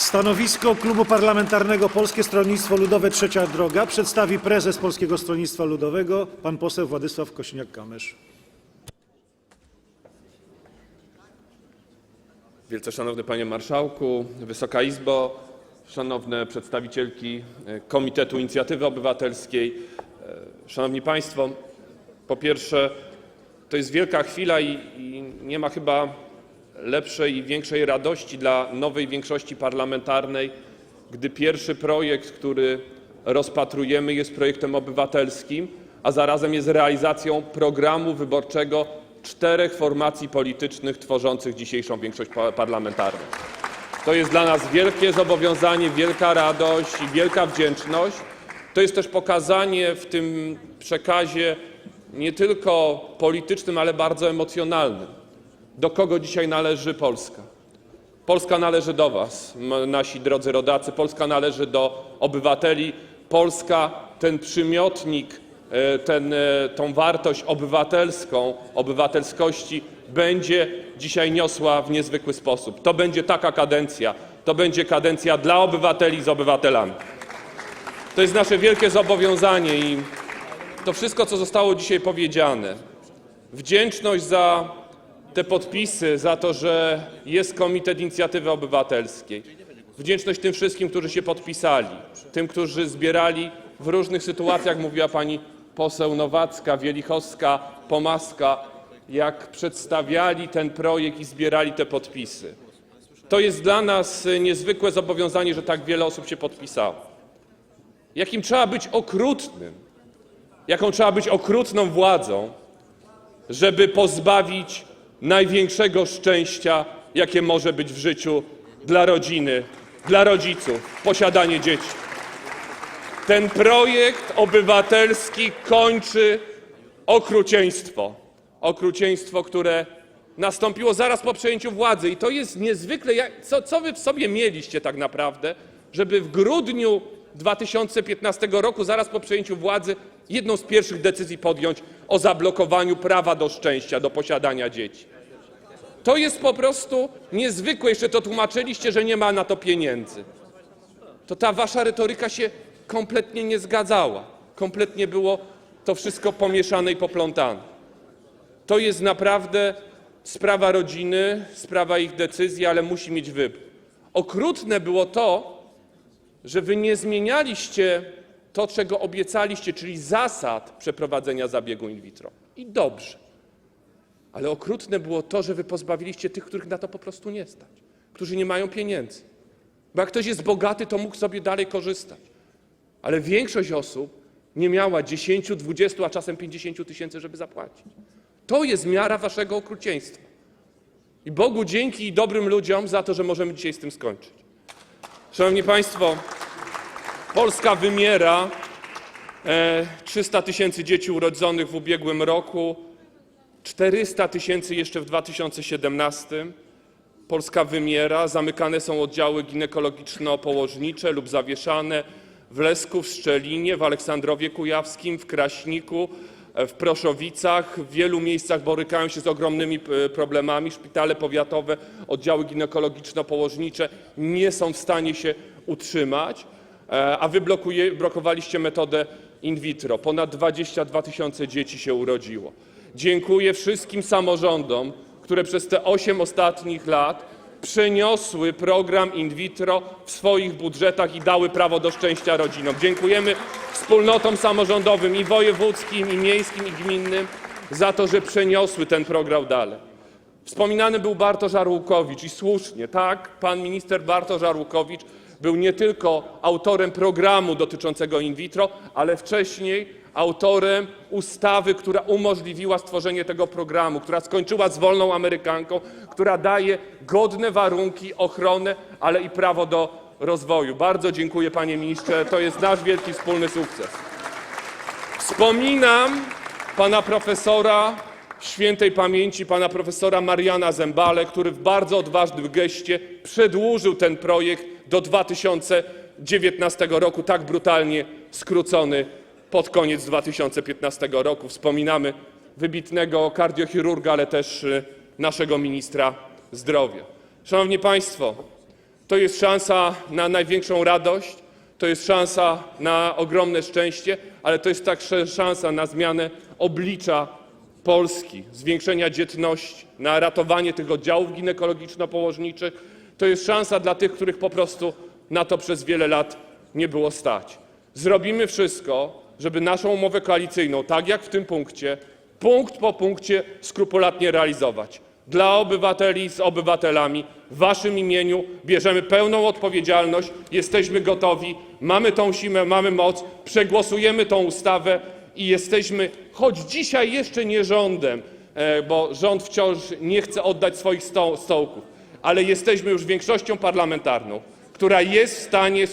Stanowisko Klubu Parlamentarnego Polskie Stronnictwo Ludowe Trzecia Droga przedstawi prezes Polskiego Stronnictwa Ludowego pan poseł Władysław Kosiniak-Kamysz. Wielce Szanowny Panie Marszałku, Wysoka Izbo, szanowne przedstawicielki e, Komitetu Inicjatywy Obywatelskiej, e, szanowni Państwo, po pierwsze, to jest wielka chwila i, i nie ma chyba lepszej i większej radości dla nowej większości parlamentarnej, gdy pierwszy projekt, który rozpatrujemy, jest projektem obywatelskim, a zarazem jest realizacją programu wyborczego czterech formacji politycznych tworzących dzisiejszą większość pa- parlamentarną. To jest dla nas wielkie zobowiązanie, wielka radość i wielka wdzięczność. To jest też pokazanie w tym przekazie nie tylko politycznym, ale bardzo emocjonalnym, do kogo dzisiaj należy Polska. Polska należy do Was, nasi drodzy rodacy, Polska należy do obywateli. Polska, ten przymiotnik, e, ten, e, tą wartość obywatelską, obywatelskości będzie dzisiaj niosła w niezwykły sposób. To będzie taka kadencja, to będzie kadencja dla obywateli z obywatelami. To jest nasze wielkie zobowiązanie i to wszystko, co zostało dzisiaj powiedziane, wdzięczność za te podpisy, za to, że jest Komitet Inicjatywy Obywatelskiej. Wdzięczność tym wszystkim, którzy się podpisali, tym, którzy zbierali w różnych sytuacjach, mówiła pani poseł Nowacka, Wielichowska, Pomaska, jak przedstawiali ten projekt i zbierali te podpisy. To jest dla nas niezwykłe zobowiązanie, że tak wiele osób się podpisało. Jakim trzeba być okrutnym, jaką trzeba być okrutną władzą, żeby pozbawić największego szczęścia, jakie może być w życiu dla rodziny, dla rodziców posiadanie dzieci. Ten projekt obywatelski kończy okrucieństwo. Okrucieństwo, które nastąpiło zaraz po przejęciu władzy. I to jest niezwykle. Co, co wy w sobie mieliście tak naprawdę, żeby w grudniu 2015 roku, zaraz po przejęciu władzy, jedną z pierwszych decyzji podjąć o zablokowaniu prawa do szczęścia, do posiadania dzieci. To jest po prostu niezwykłe. Jeszcze to tłumaczyliście, że nie ma na to pieniędzy. To ta wasza retoryka się kompletnie nie zgadzała. Kompletnie było to wszystko pomieszane i poplątane. To jest naprawdę sprawa rodziny, sprawa ich decyzji, ale musi mieć wybór. Okrutne było to, że wy nie zmienialiście to, czego obiecaliście, czyli zasad przeprowadzenia zabiegu in vitro. I dobrze. Ale okrutne było to, że wy pozbawiliście tych, których na to po prostu nie stać, którzy nie mają pieniędzy. Bo jak ktoś jest bogaty, to mógł sobie dalej korzystać. Ale większość osób nie miała 10, 20, a czasem 50 tysięcy, żeby zapłacić. To jest miara waszego okrucieństwa. I Bogu dzięki i dobrym ludziom za to, że możemy dzisiaj z tym skończyć. Szanowni Państwo, Polska wymiera. E, 300 tysięcy dzieci urodzonych w ubiegłym roku, 400 tysięcy jeszcze w 2017. Polska wymiera, zamykane są oddziały ginekologiczno-położnicze lub zawieszane w Lesku, w Szczelinie, w Aleksandrowie Kujawskim, w Kraśniku, w Proszowicach. W wielu miejscach borykają się z ogromnymi e, problemami. Szpitale powiatowe, oddziały ginekologiczno-położnicze nie są w stanie się utrzymać, e, a wy blokowaliście metodę in vitro. Ponad 22 tysiące dzieci się urodziło. Dziękuję wszystkim samorządom, które przez te 8 ostatnich lat przeniosły program in vitro w swoich budżetach i dały prawo do szczęścia rodzinom. Dziękujemy wspólnotom samorządowym i wojewódzkim, i miejskim, i gminnym za to, że przeniosły ten program dalej. Wspominany był Bartosz Arłukowicz i słusznie, tak, pan minister Bartosz Arłukowicz był nie tylko autorem programu dotyczącego in vitro, ale wcześniej autorem ustawy, która umożliwiła stworzenie tego programu, która skończyła z wolną Amerykanką, która daje godne warunki, ochronę, ale i prawo do rozwoju. Bardzo dziękuję panie ministrze, to jest nasz wielki wspólny sukces. Wspominam pana profesora świętej pamięci, pana profesora Mariana Zembale, który w bardzo odważnym geście przedłużył ten projekt do 2019 roku, tak brutalnie skrócony pod koniec 2015 roku. Wspominamy wybitnego kardiochirurga, ale też y, naszego ministra zdrowia. Szanowni Państwo, To jest szansa na największą radość, to jest szansa na ogromne szczęście, ale to jest także szansa na zmianę oblicza Polski, zwiększenia dzietności, na ratowanie tych oddziałów ginekologiczno-położniczych. To jest szansa dla tych, których po prostu na to przez wiele lat nie było stać. Zrobimy wszystko, żeby naszą umowę koalicyjną, tak jak w tym punkcie, punkt po punkcie skrupulatnie realizować. Dla obywateli, z obywatelami, w waszym imieniu bierzemy pełną odpowiedzialność, jesteśmy gotowi, mamy tą siłę, mamy moc, przegłosujemy tą ustawę i jesteśmy, choć dzisiaj jeszcze nie rządem, e, bo rząd wciąż nie chce oddać swoich sto- stołków, ale jesteśmy już większością parlamentarną, która jest w stanie